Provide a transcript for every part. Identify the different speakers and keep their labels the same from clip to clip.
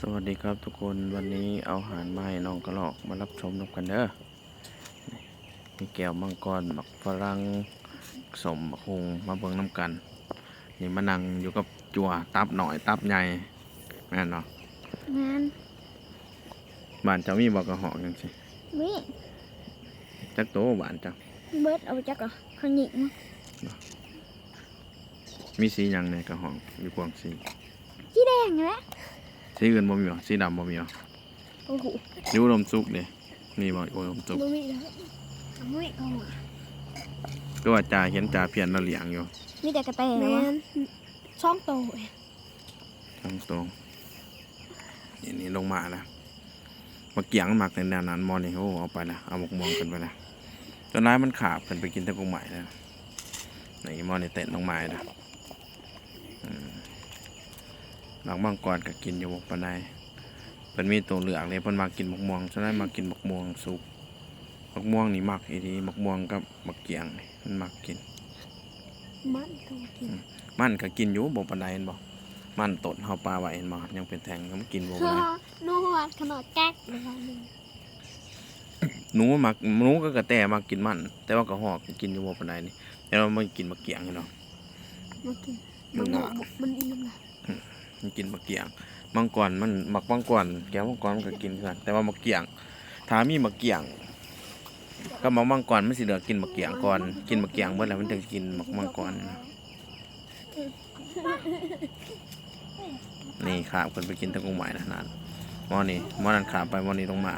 Speaker 1: สวัสดีครับทุกคนวันนี้เอาอาหารมาให้น้องกระหลอกมารับชมนกกันเด้อนี่มีแก้วมังกรหมักฝรั่งสมบักฮุงมาเบิ่งน้ำกัน นี่มานั่งอยู่กับจัวตับหน่อยตับใหญ่แม่นเนาะ
Speaker 2: งาน
Speaker 1: บ้านเจ้ามีบอกกระหอกยังสิ
Speaker 2: วิ
Speaker 1: จักโตบ้านจัง
Speaker 2: เบิร์ดเอาจักเหรอข้างหญิงมั้ง
Speaker 1: มีสีหยังในกระหอกอยู่กวางสี
Speaker 2: สีแดงแหละ
Speaker 1: สีอื่นบ่มีหรอสีดำบ่มีหรอ
Speaker 2: โอ้โห
Speaker 1: อยู่อุดมสุกเด้นี่บ่อุดมสุก
Speaker 2: บุวิแล้วบุวิก็หัว
Speaker 1: ก็ว่าจ่าเห็นจ่าเพียนเราเลี้ยงอยู่
Speaker 2: มีแต่กระแตเลยวะช่องโตเอง
Speaker 1: ทั้งตรงนี่นี่ลงมาแล้วมาเกี่ยงมันหมักในแนวนั้นมอนี่โอ้เอาไปละเอาหมกมวงกันไปละจนน้ายมันขาบกันไปกินตะกุงใหม่แล้วนี่มอนี่เตะลงมาแล้วอืม หลังบางกรก็กินอยู่บกปานใดเป็นมีตัวเหลืองเลยเพิ่นมากินหมกม่วงฉะนั้นมากินหมกม่วงสุกหมกม่วงนี่มักอีดีหมกม่วงกับหมกเกียงนี่มันมักกิน
Speaker 2: มันก็กิน
Speaker 1: มันก็กินอยู่บ่ปานใดเห็นบ่มันตดเฮาปลาไว้เห็นบ่ยังเป็นแทงก็มันกินบ่ปานใด
Speaker 2: นวดขนาดแก๊กเลยค่ะ
Speaker 1: หนูมักหนูก็กระแตมักกินมัน แต่ว่าก็หอกกินอยู่บ่ปานใดนี่แต่ว่ามันกินมะเกียงเนาะ
Speaker 2: มากิน
Speaker 1: มันหนา
Speaker 2: มันอิ่มนะ
Speaker 1: มันกินมะเกียงมังกรมันมักมังกรแก้วมังกรมันก็กินคือกันแต่ว่ามะเกียงถ้ามีมะเกียงก็มักมังกรมันสิเหลือกินมะเกียงก่อนกินมะเกียงเบิดแล้วมันถึงกินมักมังกรนี่ขาบคนไปกินตะกุงใหม่นะนั่นมอนี่มอนั่นขาบไปมอนี่ต้องมา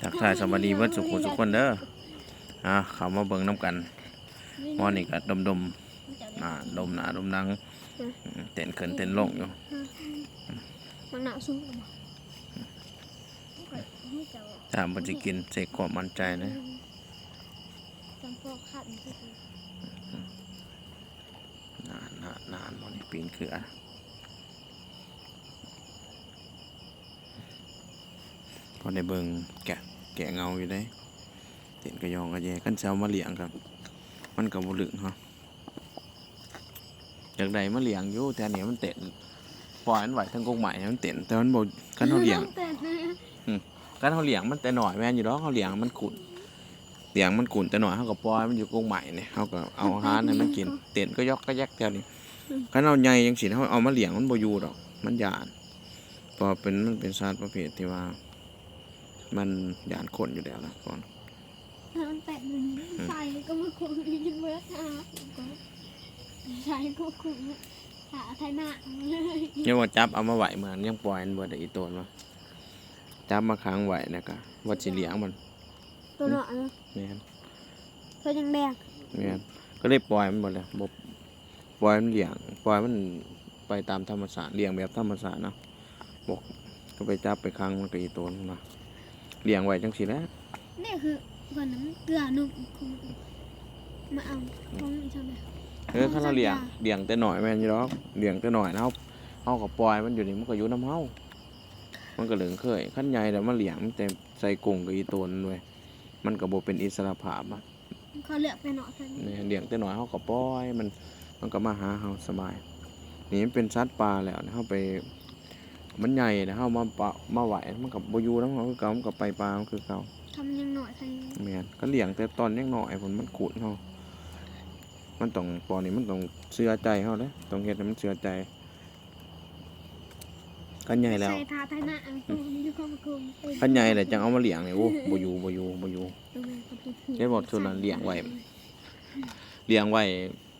Speaker 1: ทักทายสวัสดีเบิดสุขุสุขคนเด้ออ่าเขามาเบิ่งน้ำกันมอนี่ก็ดมดม ๆอ่าดมหนาดมหนังอืมเต้นขึ้นเต้นลงอยู่
Speaker 2: มันหนาวสู้
Speaker 1: ถ้ามันจะกินเสกความมั่นใจนะ
Speaker 2: จำพวกขัดที่สุด
Speaker 1: นานนานนานหมอนี่ปีนเขือพอในเบิ่งแกะแกะเงาอยู่ได้เต้นกระยองกระแยกันเช้ามาเลี้ยงครับ มันกับบุลึงฮะ จากใดมาเลี้ยงอยู่แต่อันนี้มันเต้นปล่อยมันไหวทั้งกงใหม่มันเต้นแต่มันบ่กันเขาเลี้ยง
Speaker 2: แต่นะ
Speaker 1: การเขาเลี้ยงมันแต่หน่อยแม่นอยู่ดอกเขาเลี้ยงมันขุนเลี้ยงมันขุนแต่หน่อยเขาก็ปล่อยมันอยู่กรงใหม่เนี่ยเขาก็เอาอาหารให้มันกิน เต้นก็ยอกก็แยกแถวนี้การเอาใหญ่ยังสิเขาเอามาเลี้ยงมันบ่อยู่ดอก มันหยานเพอเป็นมันเป็นสัตว์ประเภทที่ว่า มันหยานคนอยู่แล้วนะก่อน
Speaker 2: มันแปดหนึ่งใส่ก็มาคุมกินเมื่อหา ใส่ก็คุมหาไทยหน้าเลย
Speaker 1: ยังว่าจับเอามาไหวเหมือนยังปล่อยมันบ่ได้อีโตนว่าจับมาค้างไหวนะกะว่าสิเลี้ยงมัน
Speaker 2: ตัวหนอน
Speaker 1: แม่น
Speaker 2: เธอยังแดง
Speaker 1: แม่นก็เลยปล่อยมันหมดเลยบ่ปล่อยมันเลี้ยงปล่อยมันไปตามธรรมชาติเลี้ยงแบบธรรมชาติเนาะบอกก็ไปจับไปค้างมันก็อีโตนมาเลี้ยงไว้จังสิแหล้ว
Speaker 2: นี่คือวันนั้นเกลือนุ่มคุมาเอาของนี่ทำไม
Speaker 1: เออถ้าเราเลี้ยงเลี้ยงแต่หน่อยแม่นอยู่ดอกเลี้ยงแต่หน่อยนะเฮาเฮาก็ปล่อยมันอยู่นี่มันก็อยู่น้ำเฮามันก็เหลืองเคยขั้นใหญ่แล้วมาเลี้ยงมันแต่ใส่กรงกับอีโตนด้วยมันก็บ่เป็นอิสระภาพอะ
Speaker 2: เขาเลือกไปเนาะท่าน
Speaker 1: นี่เลี้ยงแต่น้อยเขาก็ปล่อยมันมันก็มาหาเฮาสบาย นี่มันเป็นสัตว์ป่าแล้วนะเฮาไป มันใหญ่นะเฮามาปะมาไหวมันก็บ่อยู่นำเฮาคือเก่ามันก็ไปป่ามันคือเก่า
Speaker 2: ทำยังหน่อยท่าน
Speaker 1: แม่นก็เลี้ยงแต่ตอนยังน้อยพุ่นมันขุนเฮา มันต้องปอนี่มันต้องเชื่อใจเฮาเด้อต้องเฮ็ดให้มันเชื่อใจคันใหญ่แล้ว
Speaker 2: ใส่ทาไทยหน้าอังตูนี่คือความคุม
Speaker 1: คันใหญ่แล้วจังเอามาเลี้ยงนี่โอ้บ่อยู่บ่อยู่บ่อยู่เดี๋ยวบอกส่วนนั้นเลี้ยงไว้เลี้ยงไว้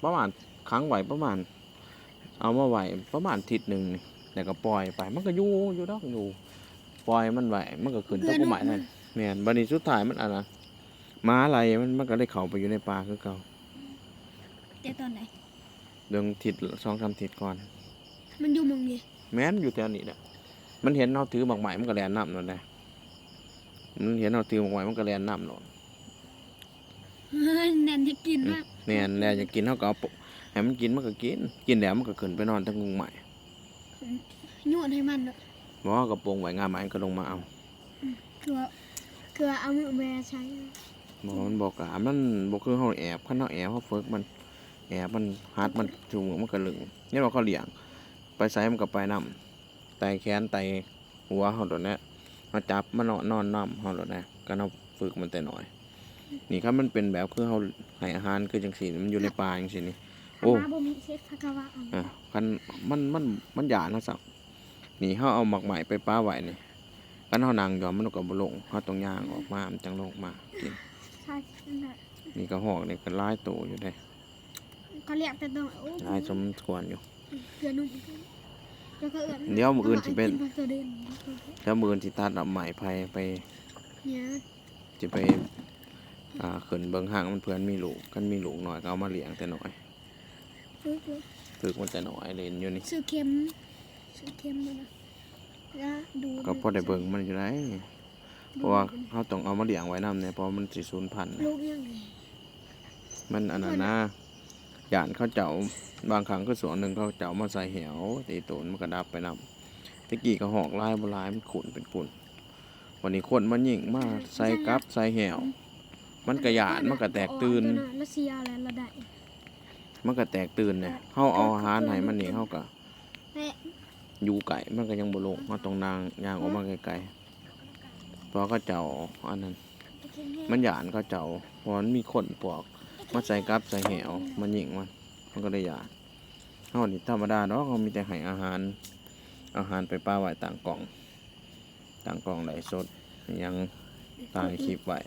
Speaker 1: ประมาณครั้งไว้ประมาณ เอามาไว้ประมาณอาทิศหนึ่งนี่แล้วก็ปล่อยไป มันก็อยู่อยู่ดอกอยู่ปล่อยมันไว้มันก็ขึ้นต้นไม้นั่นแม่นบัดนี้สุดท้ายมันอะนะหม้าอะไรมันมันก็ได้เข้าไปอยู่ในป่าคือเก่า
Speaker 2: เดี๋ยวตอนไหน
Speaker 1: เดืองทิศสองสามทิศก่อน
Speaker 2: มันอยู่มองนี่
Speaker 1: แม่นอยู่แถวนี้แหละมันเห็นเราถือหมากไหมมันก็แลนน้ำนั่นแหละมันเห็นเราถือหมากไหมมันก็แลนน้ำนั่น
Speaker 2: แนนจะกินมาก
Speaker 1: แม่นแล้วอยากกินเขาก็เอาปให้มันกินมันก็กิน กินแล้วมันก็ขึ้นไปนอนทั้งกรุงใหม่
Speaker 2: นวดให้มันเนาะ
Speaker 1: บอกว่ากระโปรงไหวงามไหมก็ลงมาเอา
Speaker 2: คือว่าคือว่าเอามือแม่ใช้
Speaker 1: บอกมันบอกกะมันบอกคือเขาแอบขั้นเขาแอบเขาเฟิกมันแอ บมันฮัดมันจูงมันก็ลึงนี่ว่าเขาเลี้ยง ไปไสมันก็ไปนํไตแขนไตหัวเฮาโดดแน่มาจับมานอนนอนนำเฮาโดดแน่ก็เอาฝึกมันแต่น้อย นี่ครับมันเป็นแบบคือเฮาให้อาหารคือจังซี่มันอยู่ในป่าจังซี่นี่โอ้
Speaker 2: มาบ่มีเช็ดพะกะวะอัน
Speaker 1: อะคันมันมันมันหยาดนะสับนี่เฮาเอาหมักใหม่ไปป้าไว้นี่คันเฮานั่งยอมมันก็บ่ลงเฮาต้องย่างออกมามันจังลงมากิน
Speaker 2: ใช่นั่นแหละ
Speaker 1: นี่ก็หอกนี่ก็หลายโตอยู่ได้
Speaker 2: ก็เรียกแต่ตรงโอ้
Speaker 1: หลายสมควรอยู่
Speaker 2: เกลือนุ่มแล้วก็เอื้อน
Speaker 1: เดี๋ยวมื้ออื่นสิเป็น
Speaker 2: กิตัวเด่น
Speaker 1: แล้วมื้อที่ตัดเอาใหม่ไผไป
Speaker 2: เนี่ย
Speaker 1: สิไปอ่าขึ้นเบิ่งห้างมันเพื่อนมีลูกกันมีลูกน้อยก็เอามาเลี้ยงแต่น้อย
Speaker 2: ซื้อ
Speaker 1: ฝึกมันแต่น้อยเล่นอยู่นี่
Speaker 2: ซื้อเค็มซื้อเค็มเลยนะแล้วดู
Speaker 1: ก็พอได้เบิ่งมันอยู่ได้เพราะว่าเฮาต้องเอามาเลี้ยงไว้นำเนี่ยเพราะมันสิสูญพันธุ์
Speaker 2: ลูกยังไง
Speaker 1: มันอันนั้นนะ ย่านเขาเจ้าบางครั้งก็สวนหนึ่งเขาเจ้ามาใส่เหวตีตูนมันก็ดับไปนำตะกี้ก็หอกลายบลายมันขุนเป็นปุ่นวันนี้คนมันยิ่งมาใส่กับใส่เหวมันก็หยาดมันก็แตกตื่น
Speaker 2: ตัวะรัสเซียอะไรระดับ
Speaker 1: มันก็แตกตื่นเนี่ยเฮาเอาอาหารให้มันนี่เฮาก็
Speaker 2: แม่
Speaker 1: อยู่ไก่มันก็ยังบ่ลงเฮาต้องนางย่างออกมาไกลๆเพราะเขาเจ้าอันนั้น มันหยานเขาเจ้าเพราะมันมีคนปอก มาใส่กับใส่เหวมันยิ่งมันมันก็ได้หยาดเฮานี่ธรรมดาเนาะเขามีแต่ให้อาหาร อาหารไปป้าไว้ต่างกล่อง ต่างกล่องไหลฟ์สดยังตายคลิปไว้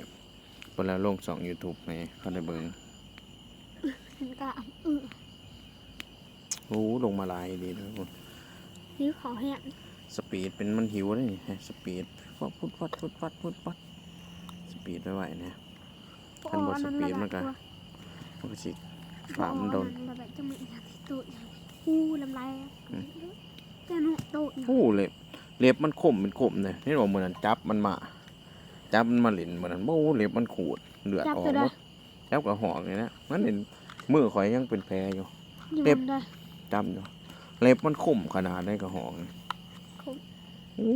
Speaker 1: พอแล้วลงสอง YouTube ให้เขาได้เบิ่ง
Speaker 2: เห็นกะเออ
Speaker 1: โอ้ลงมาหลายดีเลย
Speaker 2: นิ้วขอแห้ง
Speaker 1: สปีดเป็นมันหิวเลยนี่สปีดฟดพุดฟัดพุดฟัดพุดฟัดสปีดไว้ไว้เนี่ยคันบ่สปีดมันก็ มันก็สิฝ่ามันโดน
Speaker 2: ระดับจะมีอีกตัวอู้ลำลายแต่หนูโตอีก
Speaker 1: โอ้เล็บเล็บมันคมเป็นคมเลยนี่บอกเหมือนนั้นจับมันมาจับมันมาหลินเหมือนนั้นโอ้เล็บมันขูดเลือด
Speaker 2: จับ
Speaker 1: ออก
Speaker 2: ตัว
Speaker 1: ห
Speaker 2: ได้
Speaker 1: มดจับกับหอกเลยนะมันเห็นมือข่อยยังเป็นแผลอยู่
Speaker 2: อยู่
Speaker 1: เล็บ
Speaker 2: ได้
Speaker 1: จำอยู่เล็บมันคมขนาดได้กับหอกนี่
Speaker 2: คม
Speaker 1: โอ้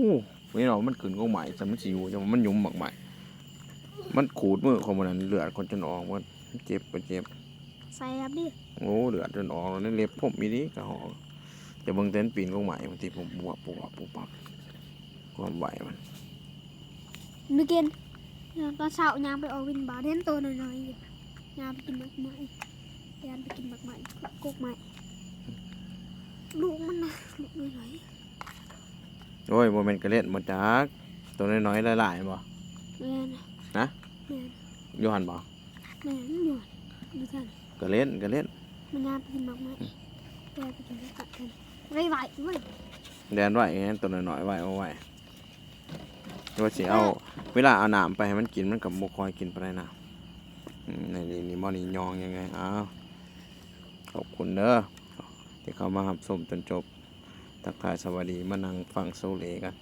Speaker 1: นี่เรามันขึ้นก็ใหม่แต่มันสิอยู่แต่ว่ามันยุ่มหมักใหม่มันขูดมือของมันนั้นเลือดคนจนออกมัน เจ็บก็เจ็บ
Speaker 2: ใส่ครับดิ
Speaker 1: โอ้เลือดจนออกแล้วนี่เล็บผมมีดีกับหอกจะเบิ่งเต้นปีนก็ใหม่บางทีผมบวบปวบปุบปับความไหวมัน
Speaker 2: นึกกินตอนเช้ายางไปเอาวินบาร์เดนตัวน้อยๆอยู่ยางไปกินหมากไม้ยางไปกินหมากไม้กกไม้ลูกมันนะลูกน้อย
Speaker 1: โอ้ยโมเมนกระเล่นมาจากตัวน้อยๆหลายๆบ่
Speaker 2: ๆแม่น
Speaker 1: นะ
Speaker 2: แม่น
Speaker 1: อยูหันบ่
Speaker 2: แม่นอยู่ดูกัน
Speaker 1: กระเล่นกระเล่น
Speaker 2: มันยางไปกินหมากไม้แกไปกินหมากกัดกันไว้ไว้ไว้
Speaker 1: แดนไหวงั้นตัวน้อยๆไหวเอาไหวว่าสิเอาเวลาเอาน้ำไปให้มันกินมันกับโมคอยกินไปได้น้ำอืมในนี่นี่มอนี่ยองยังไงอ้าวขอบคุณเด้อที่เข้ามาหับสมจนจบ ทักทายสวัสดีมานั่งฟังโซเลกัน